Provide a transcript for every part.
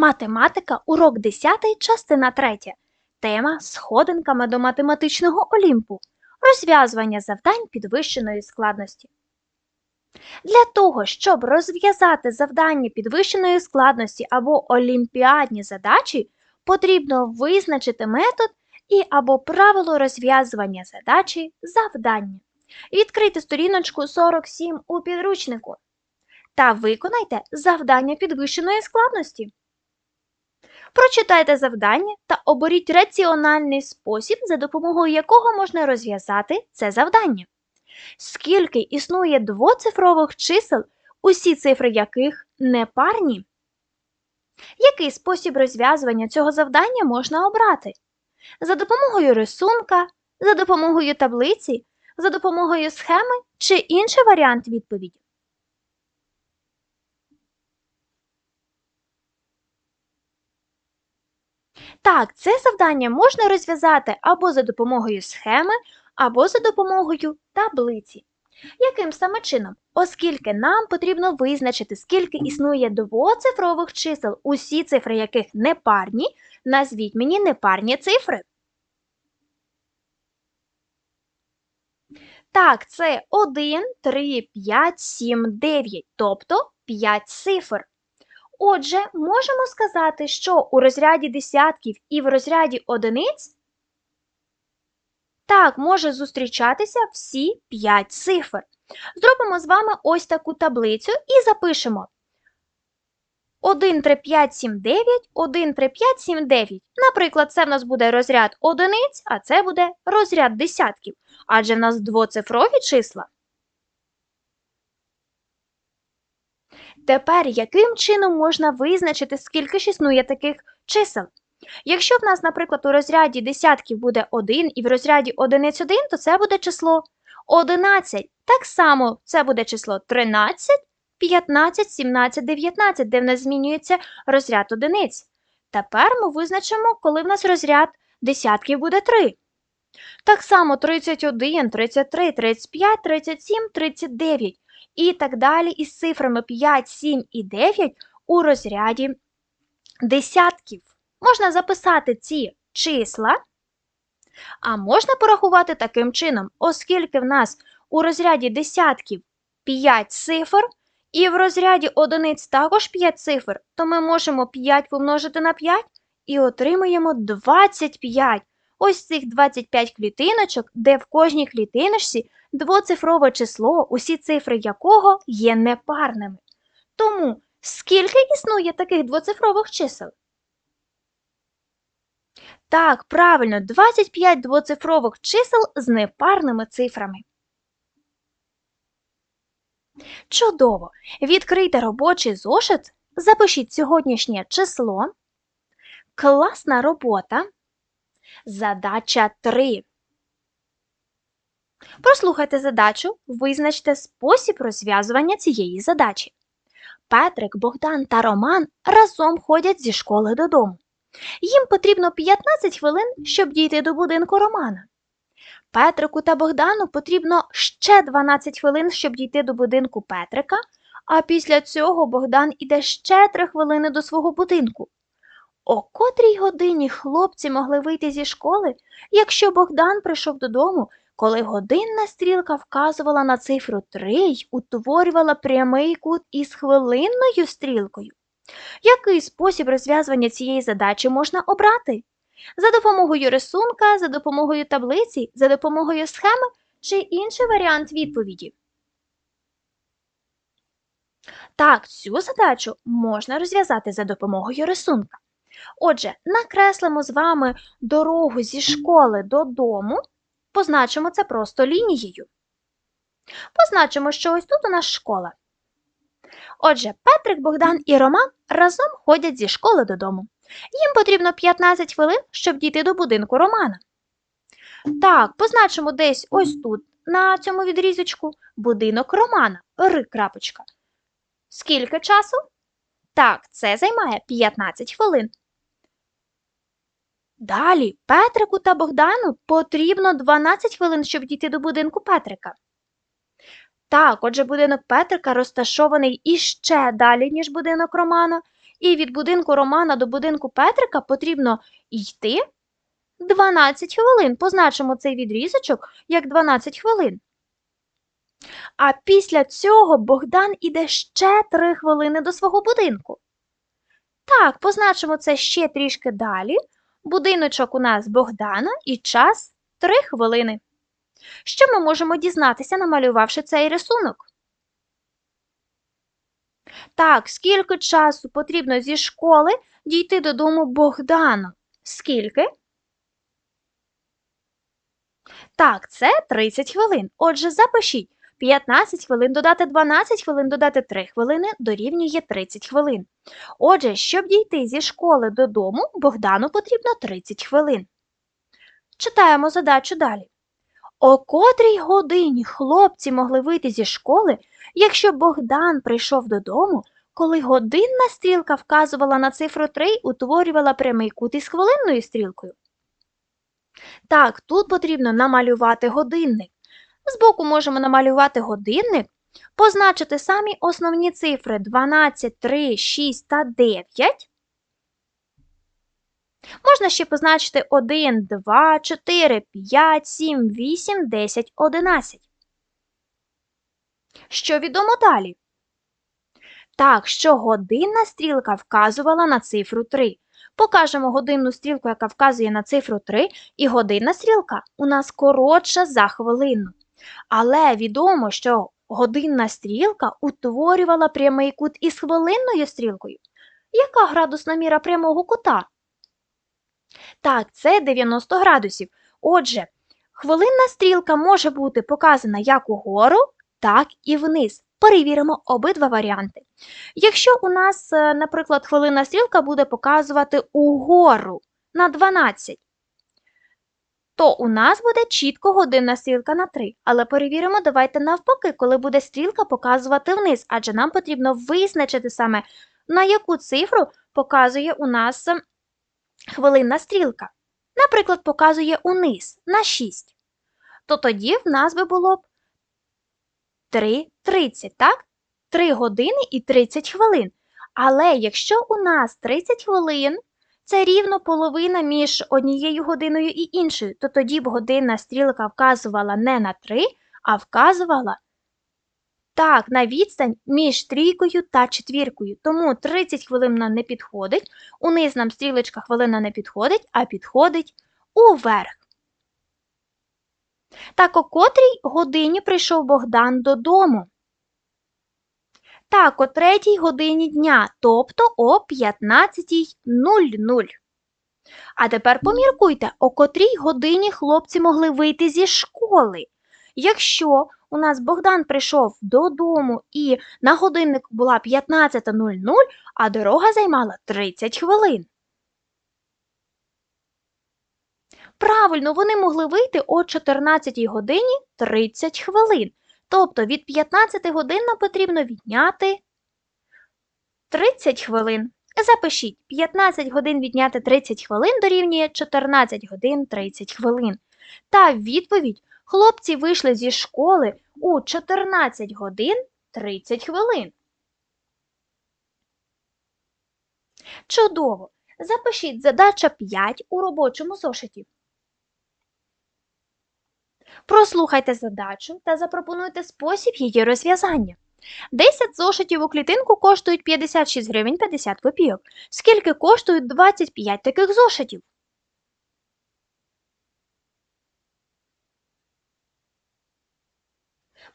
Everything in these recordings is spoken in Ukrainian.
Математика, урок 10, частина 3. Тема Сходинками до математичного Олімпу. Розв'язування завдань підвищеної складності. Для того, щоб розв'язати завдання підвищеної складності або олімпіадні задачі, потрібно визначити метод і або правило розв'язування задачі завдання. Відкрийте сторіночку 47 у підручнику та виконайте завдання підвищеної складності. Прочитайте завдання та оберіть раціональний спосіб, за допомогою якого можна розв'язати це завдання. Скільки існує двоцифрових чисел, усі цифри яких непарні? Який спосіб розв'язування цього завдання можна обрати? За допомогою рисунка, за допомогою таблиці, за допомогою схеми чи інший варіант відповіді? Так, це завдання можна розв'язати або за допомогою схеми, або за допомогою таблиці. Яким саме чином? Оскільки нам потрібно визначити, скільки існує двоцифрових чисел, усі цифри яких непарні, назвіть мені непарні цифри. Так, це 1, 3, 5, 7, 9, тобто 5 цифр. Отже, можемо сказати, що у розряді десятків і в розряді одиниць так може зустрічатися всі 5 цифр. Зробимо з вами ось таку таблицю і запишемо 1, 3, 5, 7, 9, 1, 3, 5, 7, 9. Наприклад, це в нас буде розряд одиниць, а це буде розряд десятків. Адже в нас двоцифрові числа. Тепер яким чином можна визначити, скільки ж існує таких чисел? Якщо в нас, наприклад, у розряді десятків буде 1 і в розряді одиниць 1, то це буде число 11. Так само це буде число 13, 15, 17, 19, де в нас змінюється розряд одиниць. Тепер ми визначимо, коли в нас розряд десятків буде 3. Так само 31, 33, 35, 37, 39 і так далі із цифрами 5, 7 і 9 у розряді десятків. Можна записати ці числа, а можна порахувати таким чином, оскільки в нас у розряді десятків 5 цифр, і в розряді одиниць також 5 цифр, то ми можемо 5 помножити на 5 і отримуємо 25. Ось цих 25 клітиночок, де в кожній клітиночці двоцифрове число, усі цифри якого є непарними. Тому скільки існує таких двоцифрових чисел? Так, правильно, 25 двоцифрових чисел з непарними цифрами. Чудово! Відкрийте робочий зошит, запишіть сьогоднішнє число. Класна робота. Задача 3. Прослухайте задачу, визначте спосіб розв'язування цієї задачі. Петрик, Богдан та Роман разом ходять зі школи додому. Їм потрібно 15 хвилин, щоб дійти до будинку Романа. Петрику та Богдану потрібно ще 12 хвилин, щоб дійти до будинку Петрика, а після цього Богдан іде ще 3 хвилини до свого будинку. О котрій годині хлопці могли вийти зі школи, якщо Богдан прийшов додому, коли годинна стрілка вказувала на цифру 3 й утворювала прямий кут із хвилинною стрілкою. Який спосіб розв'язування цієї задачі можна обрати? За допомогою рисунка, за допомогою таблиці, за допомогою схеми чи інший варіант відповіді? Так, цю задачу можна розв'язати за допомогою рисунка. Отже, накреслимо з вами дорогу зі школи додому, позначимо це просто лінією. Позначимо, що ось тут у нас школа. Отже, Петрик, Богдан і Роман разом ходять зі школи додому. Їм потрібно 15 хвилин, щоб дійти до будинку Романа. Так, позначимо десь ось тут, на цьому відрізочку, будинок Романа. Р. крапочка. Скільки часу? Так, це займає 15 хвилин. Далі Петрику та Богдану потрібно 12 хвилин, щоб дійти до будинку Петрика. Так, отже, будинок Петрика розташований іще далі, ніж будинок Романа, І від будинку Романа до будинку Петрика потрібно йти 12 хвилин. Позначимо цей відрізочок як 12 хвилин. А після цього Богдан іде ще 3 хвилини до свого будинку. Так, позначимо це ще трішки далі. Будиночок у нас Богдана і час 3 хвилини. Що ми можемо дізнатися, намалювавши цей рисунок? Так, скільки часу потрібно зі школи дійти додому Богдану? Скільки? Так, це 30 хвилин. Отже, запишіть 15 хвилин додати 12 хвилин додати 3 хвилини дорівнює 30 хвилин. Отже, щоб дійти зі школи додому, Богдану потрібно 30 хвилин. Читаємо задачу далі. О котрій годині хлопці могли вийти зі школи, якщо Богдан прийшов додому, коли годинна стрілка вказувала на цифру 3 утворювала прямий кут із хвилинною стрілкою? Так, тут потрібно намалювати годинник. Збоку можемо намалювати годинник, позначити самі основні цифри 12, 3, 6 та 9. Можна ще позначити 1, 2, 4, 5, 7, 8, 10, 11. Що відомо далі? Так, що годинна стрілка вказувала на цифру 3. Покажемо годинну стрілку, яка вказує на цифру 3, і годинна стрілка у нас коротша за хвилину. Але відомо, що годинна стрілка утворювала прямий кут із хвилинною стрілкою. Яка градусна міра прямого кута? Так, це 90 градусів. Отже, хвилинна стрілка може бути показана як угору, так і вниз. Перевіримо обидва варіанти. Якщо у нас, е, наприклад, хвилинна стрілка буде показувати угору на 12, то у нас буде чітко годинна стрілка на 3. Але перевіримо, давайте навпаки, коли буде стрілка показувати вниз, адже нам потрібно визначити саме, на яку цифру показує у нас ем, хвилинна стрілка. Наприклад, показує униз на 6. То тоді в нас би було б 3.30, так? 3 години і 30 хвилин. Але якщо у нас 30 хвилин, це рівно половина між однією годиною і іншою, то тоді б годинна стрілка вказувала не на 3, а вказувала так, на відстань між трійкою та четвіркою. Тому 30 хвилин нам не підходить, униз нам стрілочка хвилина не підходить, а підходить уверх. Так о котрій годині прийшов Богдан додому? Так, о третій годині дня, тобто о 15.00. А тепер поміркуйте, о котрій годині хлопці могли вийти зі школи. Якщо у нас Богдан прийшов додому і на годинник була 15.00, а дорога займала 30 хвилин. Правильно, вони могли вийти о 14 годині 30 хвилин. Тобто від 15 годин нам потрібно відняти 30 хвилин. Запишіть, 15 годин відняти 30 хвилин дорівнює 14 годин 30 хвилин. Та відповідь хлопці вийшли зі школи у 14 годин 30 хвилин. Чудово! Запишіть задача 5 у робочому зошиті. Прослухайте задачу та запропонуйте спосіб її розв'язання. 10 зошитів у клітинку коштують 56 гривень 50 копійок. Скільки коштують 25 таких зошитів?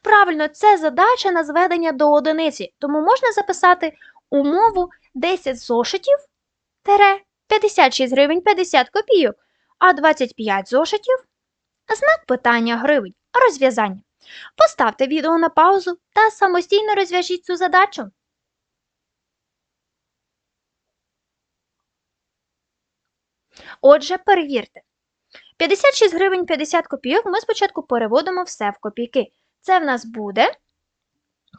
Правильно, це задача на зведення до одиниці, тому можна записати умову 10 зошитів 56 гривень 50 копійок, а 25 зошитів знак питання гривень, розв'язання. Поставте відео на паузу та самостійно розв'яжіть цю задачу. Отже, перевірте. 56 гривень 50 копійок ми спочатку переводимо все в копійки. Це в нас буде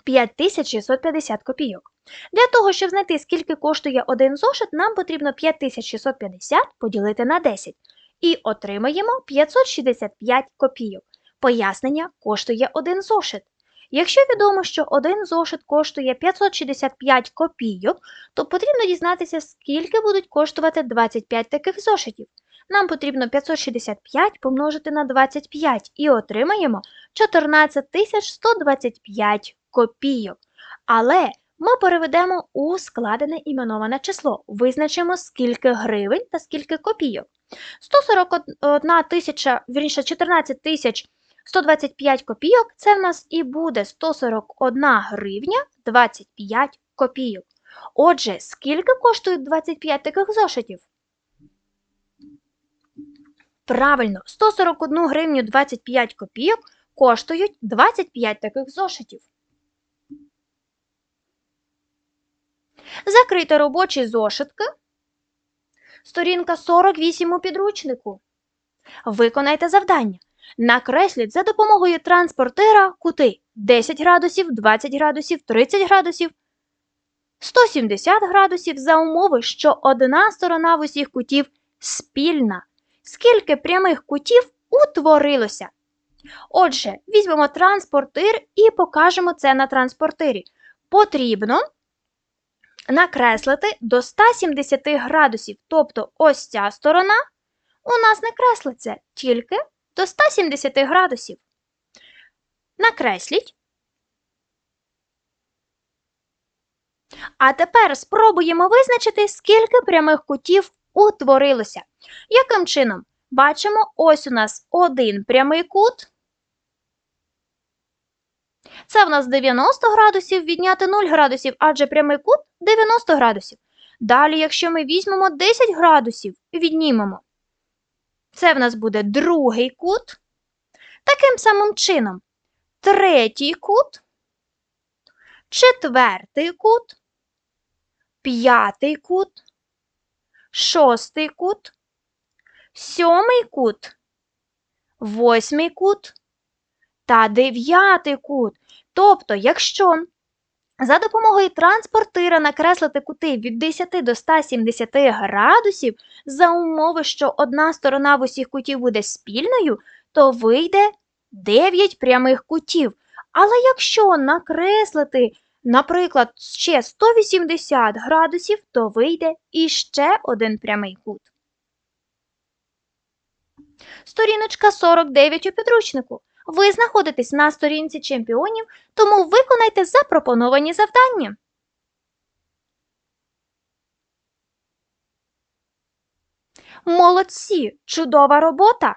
5650 копійок. Для того, щоб знайти, скільки коштує один зошит, нам потрібно 5650 поділити на 10 і отримаємо 565 копійок. Пояснення коштує один зошит. Якщо відомо, що один зошит коштує 565 копійок, то потрібно дізнатися, скільки будуть коштувати 25 таких зошитів. Нам потрібно 565 помножити на 25 і отримаємо 14 125 копійок. Але ми переведемо у складене іменоване число. Визначимо, скільки гривень та скільки копійок. 141 тисяча, вірніше 14 тисяч 125 копійок це в нас і буде 141 гривня 25 копійок. Отже, скільки коштують 25 таких зошитів? Правильно, 141 гривню 25 копійок коштують 25 таких зошитів. Закрийте робочі зошитки. Сторінка 48 у підручнику. Виконайте завдання. Накресліть за допомогою транспортира кути 10 градусів, 20 градусів, 30 градусів, 170 градусів за умови, що одна сторона в усіх кутів спільна. Скільки прямих кутів утворилося? Отже, візьмемо транспортир і покажемо це на транспортирі. Потрібно накреслити до 170 градусів, тобто ось ця сторона у нас не креслиться тільки до 170 градусів. Накресліть. А тепер спробуємо визначити, скільки прямих кутів утворилося. Яким чином? Бачимо, ось у нас один прямий кут. Це в нас 90 градусів, відняти 0 градусів, адже прямий кут 90 градусів. Далі, якщо ми візьмемо 10 градусів, віднімемо. Це в нас буде другий кут. Таким самим чином, третій кут, четвертий кут, п'ятий кут, шостий кут, сьомий кут, восьмий кут та дев'ятий кут. Тобто, якщо за допомогою транспортира накреслити кути від 10 до 170 градусів, за умови, що одна сторона в усіх кутів буде спільною, то вийде 9 прямих кутів. Але якщо накреслити, наприклад, ще 180 градусів, то вийде іще один прямий кут. Сторіночка 49 у підручнику. Ви знаходитесь на сторінці чемпіонів, тому виконайте запропоновані завдання. Молодці! Чудова робота!